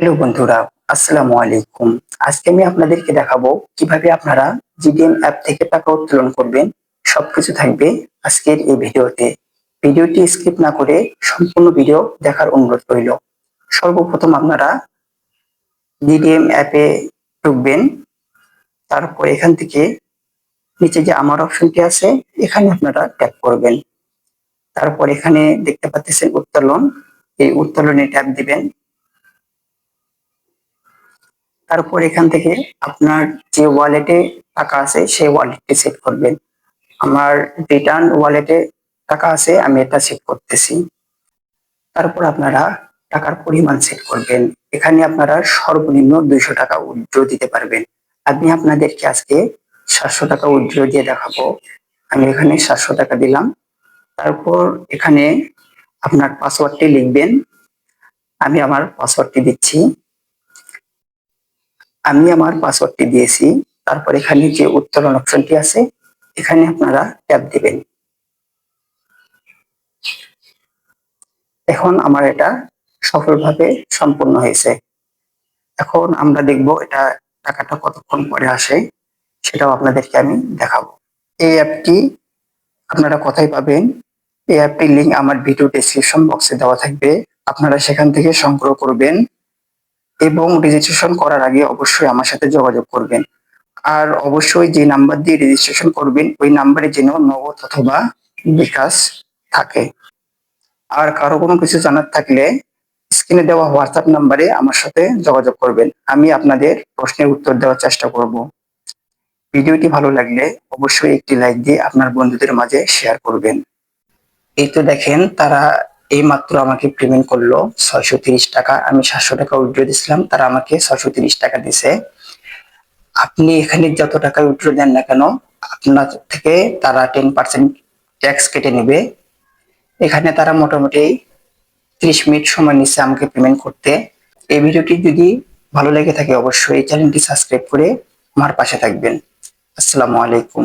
Hello বন্ধুরা, আসসালামু আলাইকুম। আজকে আমি আপনাদেরকে দেখাবো কীভাবে আপনারা জিডিএম অ্যাপ থেকে টাকা উত্তোলন করবেন। সবকিছু থাকবে আজকের এই ভিডিওতে। ভিডিওটি স্কিপ না করে সম্পূর্ণ ভিডিও দেখার অনুরোধ রইল। সর্বপ্রথম আপনারা জিডিএম অ্যাপে ঢুকবেন। তারপর এখান থেকে নিচে যে আমার অপশনটি আছে, এখানে আপনারা ট্যাপ করবেন। তারপর এখানে দেখতে পাচ্ছেন উত্তোলন। এই উত্তোলনে ট্যাপ দিবেন। তারপর এখান থেকে আপনার যে ওয়ালেটে টাকা আছে, সেই ওয়ালেটটি সেট করবেন। আমার রিটার্ন ওয়ালেটে টাকা আছে, আমি এটা সেট করতেছি। তারপর আপনারা টাকার পরিমাণ সেট করবেন। এখানে আপনারা সর্বনিম্ন দুইশো টাকা উইথড্র দিতে পারবেন। আমি আপনাদেরকে আজকে সাতশো টাকা উইথড্র দিয়ে দেখাবো। আমি এখানে সাতশো টাকা দিলাম। তারপর এখানে আপনার পাসওয়ার্ডটি লিখবেন। আমি আমার পাসওয়ার্ডটি দিচ্ছি। আমি আমার পাসওয়ার্ডটি দিয়েছি, তারপর এখানে যে উত্তোলন অপশনটি আছে, এখানে আপনারা ট্যাপ দিবেন। এখন আমার এটা সফলভাবে সম্পূর্ণ হয়েছে। এখন আমরা দেখব এটা টাকাটা কতক্ষণ পরে আসে, সেটাও আপনাদেরকে আমি দেখাবো। এই অ্যাপটি আপনারা কোথায় পাবেন? এই অ্যাপটির লিঙ্ক আমার ভিডিও ডেসক্রিপশন বক্সে দেওয়া থাকবে। আপনারা সেখান থেকে সংগ্রহ করবেন। এবং রেজিস্ট্রেশন করার আগে অবশ্যই আমার সাথে যোগাযোগ করবেন। আর অবশ্যই যে নাম্বার দিয়ে রেজিস্ট্রেশন করবেন, ওই নাম্বারে যেন নগদ অথবা বিকাশ থাকে। আর কারও কোনো কিছু জানার থাকলে স্ক্রিনে দেওয়া হোয়াটসঅ্যাপ নাম্বারে আমার সাথে যোগাযোগ করবেন। আমি আপনাদের প্রশ্নের উত্তর দেওয়ার চেষ্টা করব। ভিডিওটি ভালো লাগলে অবশ্যই একটি লাইক দিয়ে আপনার বন্ধুদের মাঝে শেয়ার করবেন। এই তো দেখেন, তারা এই মাত্র আমাকে পেমেন্ট করল ছয়শো টাকা। আমি সাতশো টাকা উইড্রো দিয়েছিলাম, তারা আমাকে ছয়শো টাকা দিছে আপনি এখানে যত টাকা উইড্রো দেন না কেন, আপনার থেকে তারা টেন পার্সেন্ট ট্যাক্স কেটে নেবে। এখানে তারা মোটামুটি ত্রিশ মিনিট সময় নিচ্ছে আমাকে পেমেন্ট করতে। এই ভিডিওটি যদি ভালো লেগে থাকে, অবশ্যই চ্যানেলটি সাবস্ক্রাইব করে আমার পাশে থাকবেন। আসসালামু আলাইকুম।